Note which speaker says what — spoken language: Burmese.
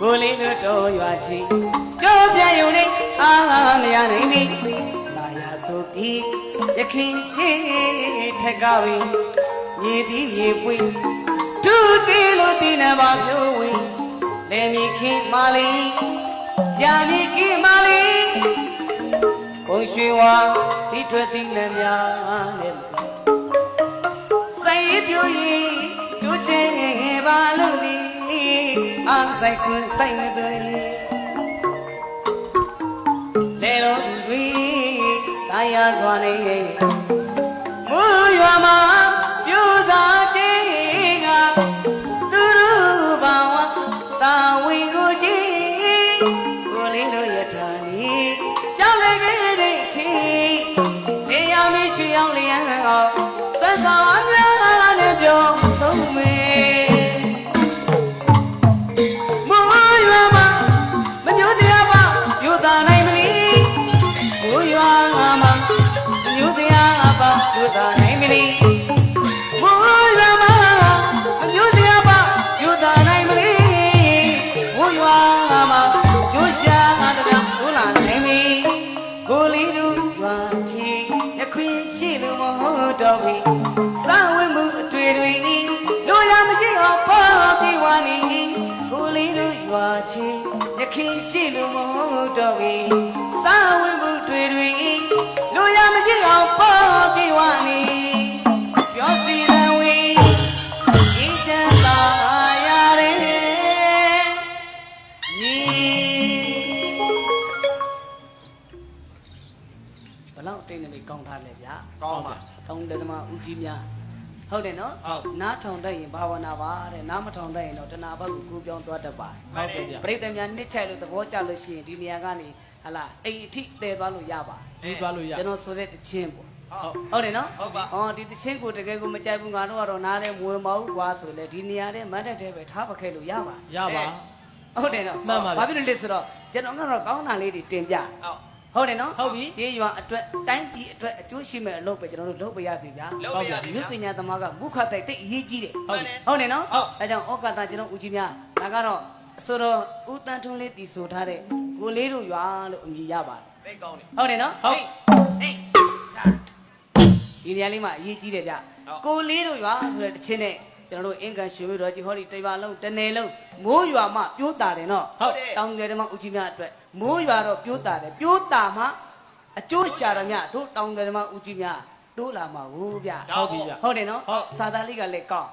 Speaker 1: ကိုလေးတို့တော်ရွာချီပြောပြရုံနဲ့အာမရနိုင်နေလာရဆိုပြီးရခင်ရှိထက်ကဝေမြေသည်ရေပွေဒုတိလို့ဒီနဘာပြောဝင်လေမီခင်မာလီရာမီခင်မာလီဘုံရွှေဝါဒီထွက်သည်လည်းများနဲ့ဆိုင်ပြိုရင်တို့ချင်းပါလို့ဒီ အားဆိုင်ခွန်းဆိုင်မသွေလေတော်သူတွေတာယာစွာနေမူရွာမှာပြူသာချင်းကသူတို့ဘာဝတာဝင်ကိုကြည့်ကိုလေးတို့ရထားနေပြောင်းလဲခဲ့တဲ့ချီနေရမရှိအောင်လျံအောင်ဆက်ဆောင်များနဲ့ပြောဆုံးမေမူ ပါယူတာနိုင်မလီမူရွာမှာမညိုတရားပါယူတာနိုင်မလီမူရွာမှာကျိုးရှာတရားဒူလာနိုင်မီကိုလီတို့ရွာချီရခွင့်ရှိလို့မဟုတ်တော့ဘူးစာဝတ်မှုအတွေ့တွေဤတို့ရမကြည့်အောင်ပေါ်ပြေဝနီကိုလီတို့ရွာချီရခင်ရှိလို့မဟုတ်တော့ဘူးစာဝတ်မှုတွေ့တွေဤတို့ရမကြည့်အောင်ပေါ် လောက်တိတ်နေပြီကောင်းထားလဲဗျာ
Speaker 2: ကောင်းပါ
Speaker 1: တောင်းတယ်ဓမ္မဦးကြီးများဟုတ်တယ်နော်
Speaker 2: ဟုတ်
Speaker 1: နားထောင်တတ်ရင်ဘာဝနာပါတဲ့နားမထောင်တတ်ရင်တော့တဏှာဘက်ကိုကူးပြောင်းသွားတတ်ပါတယ်
Speaker 2: ဟုတ်ကဲ့ဗျ
Speaker 1: ပရိသတ်များနှစ်ချိုက်လို့သဘောကျလို့ရှိရင်ဒီနေရာကနေဟလာအိမ်အထိတည်သွားလို့ရပါ
Speaker 2: ဒီသွားလို့ရ
Speaker 1: ကျွန်တော်ဆိုတဲ့တခြင်းပေါ့
Speaker 2: ဟုတ်
Speaker 1: ဟုတ်တယ်နော်
Speaker 2: ဟုတ်ပါ
Speaker 1: အော်ဒီတခြင်းကိုတကယ်ကိုမကြိုက်ဘူးငါတို့ကတော့နားထဲမဝင်မဟုတ်ကွာဆိုလေဒီနေရာထဲမတ်တက်တဲ့ပဲထားပခဲ့လို့ရပါ
Speaker 3: ရပါ
Speaker 1: ဟုတ်တယ်နော်
Speaker 3: မှန်ပါဗျ
Speaker 1: ဘာဖြစ်လို့လဲဆိုတော့ကျွန်တော်ကတော့ကောင်းတာလေးတွေတင်ပြ
Speaker 2: ဟုတ်
Speaker 1: ဟုတ်တယ်နော်
Speaker 3: ဟုတ်ပြီ
Speaker 1: ကျေးရွာအတွက်တိုင်းပြည်အတွက်အကျိုးရှိမဲ့အလုပ်ပဲကျွန်တော်တို့လုပ်ပေးရစီဗျာ
Speaker 2: လုပ်ပြရစီ
Speaker 1: မြ
Speaker 2: ဗျာ
Speaker 1: စ်ပညာသမားကမုခတိုက်တိတ်အရေးကြီးတယ်
Speaker 2: ဟုတ်တယ်
Speaker 1: ဟုတ်တယ်နော်
Speaker 2: ဟုတ်
Speaker 1: အဲကြောင့်ဩကာသကျွန်တော်ဦးကြီးများဒါကတော့အဆိုတော်ဦးတန်းထွန်းလေးတည်ဆိုထားတဲ့ကိုလေးတို့ရွာလို့အမည်ရပါတယ်
Speaker 2: သိကောင်းတယ်
Speaker 1: ဟုတ်တယ်နော်
Speaker 3: ဟုတ်
Speaker 1: ဟေးဟေးဒီနေရာလေးမှာအရေးကြီးတယ်ဗျ
Speaker 2: ဟုတ်
Speaker 1: ကိုလေးတို့ရွာဆိုတဲ့တခြင်းနဲ့ ကျွန်တော်တို့အင်ကန်ရှင်မျိုးတော်ကြီးဟောဒီတိပါလုံးတစ်နယ်လုံးမိုးရွာမှပြိုးတာတယ်နော်
Speaker 2: ဟုတ်တယ်
Speaker 1: တောင်ငယ်ဓမ္မဦးကြီးများအတွက်မိုးရွာတော့ပြိုးတာတယ်ပြိုးတာမှအကျိုးရှာရမြတို့တောင်ငယ်ဓမ္မဦးကြီးများတို့လာမှာဟုတ်ဗျ
Speaker 2: ဟုတ်ပြီဗျ
Speaker 1: ဟုတ်တယ်နော်
Speaker 3: ဟုတ်
Speaker 1: စာသားလေးကလည်းကောင်း